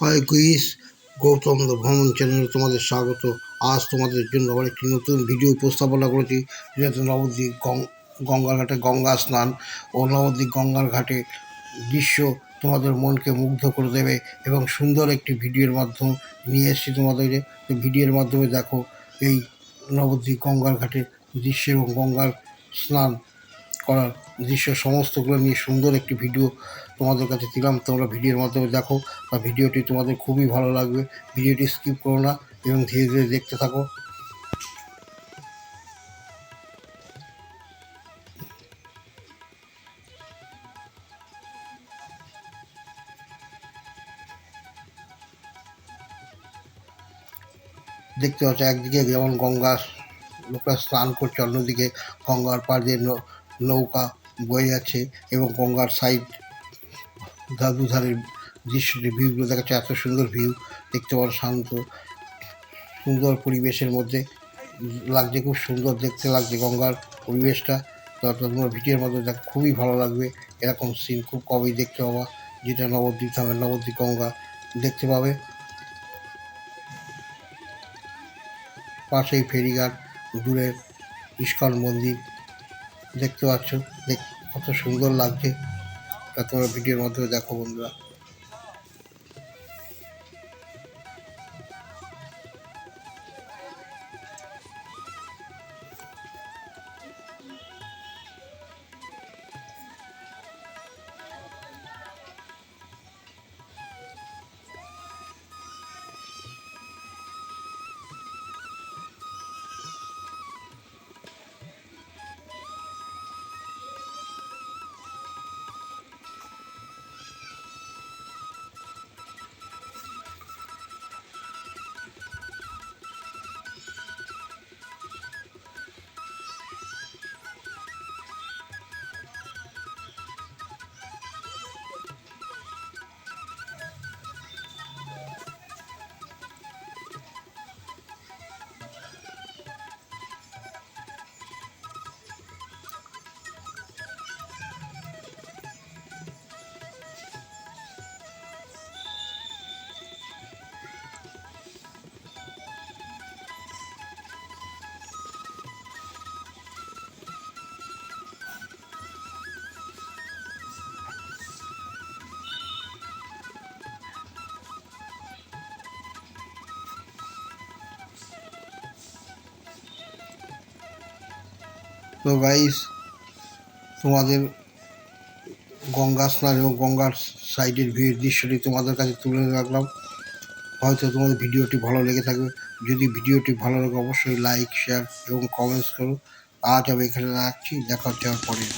হয় গুইস গৌতম ভ্রমণ চ্যানেলে তোমাদের স্বাগত। আজ তোমাদের জন্য আবার একটি নতুন ভিডিও উপস্থাপনা করেছি। যেহেতু নবদ্বীপ গঙ্গার ঘাটে গঙ্গা স্নান ও নবদ্বীপ গঙ্গার ঘাটে দৃশ্য তোমাদের মনকে মুগ্ধ করে দেবে এবং সুন্দর একটি ভিডিওর মাধ্যম নিয়ে এসেছি তোমাদের। ভিডিওর মাধ্যমে দেখো এই নবদ্বীপ গঙ্গার ঘাটে দৃশ্য এবং গঙ্গার স্নান করার দৃশ্য সমস্তগুলো নিয়ে সুন্দর একটি ভিডিও তোমাদের কাছে দিলাম। তোমরা ভিডিওর মাধ্যমে দেখো বা ভিডিওটি তোমাদের খুবই ভালো লাগবে। ভিডিওটি স্কিপ করো না এবং ধীরে ধীরে দেখতে থাকো। দেখতে পাচ্ছ একদিকে যেমন গঙ্গা লোকরা স্নান করছে, অন্যদিকে গঙ্গার পাড় দিয়ে নৌকা, বয়ে যাচ্ছে এবং গঙ্গার সাইড দুধারের দৃশ্যটি ভিউগুলো দেখাচ্ছে। এত সুন্দর ভিউ দেখতে পারো শান্ত, সুন্দর পরিবেশের মধ্যে লাগছে, খুব সুন্দর দেখতে লাগছে গঙ্গার পরিবেশটা। তোমরা ভিডিওর মধ্যে দেখ, খুবই ভালো লাগবে। এরকম সিন খুব কবেই দেখতে পাবা, যেটা নবদ্বীপ ধামের নবদ্বীপ গঙ্গা দেখতে পাবে। পাশেই ফেরিঘাট, দূরে ইস্কন মন্দির দেখতে পাচ্ছ দেখ কত সুন্দর লাগছে। তা তোমরা ভিডিওর মাধ্যমে দেখো বন্ধুরা। তো গাইস তোমাদের গঙ্গা স্নান এবং গঙ্গার সাইডের ভিড় দৃশ্যটি তোমাদের কাছে তুলে রাখলাম। হয়তো তোমাদের ভিডিওটি ভালো লেগে থাকবে। যদি ভিডিওটি ভালো লাগে, অবশ্যই লাইক শেয়ার এবং কমেন্টস করো। আজ আমি এখানে রাখছি। দেখা হচ্ছে আমার পরের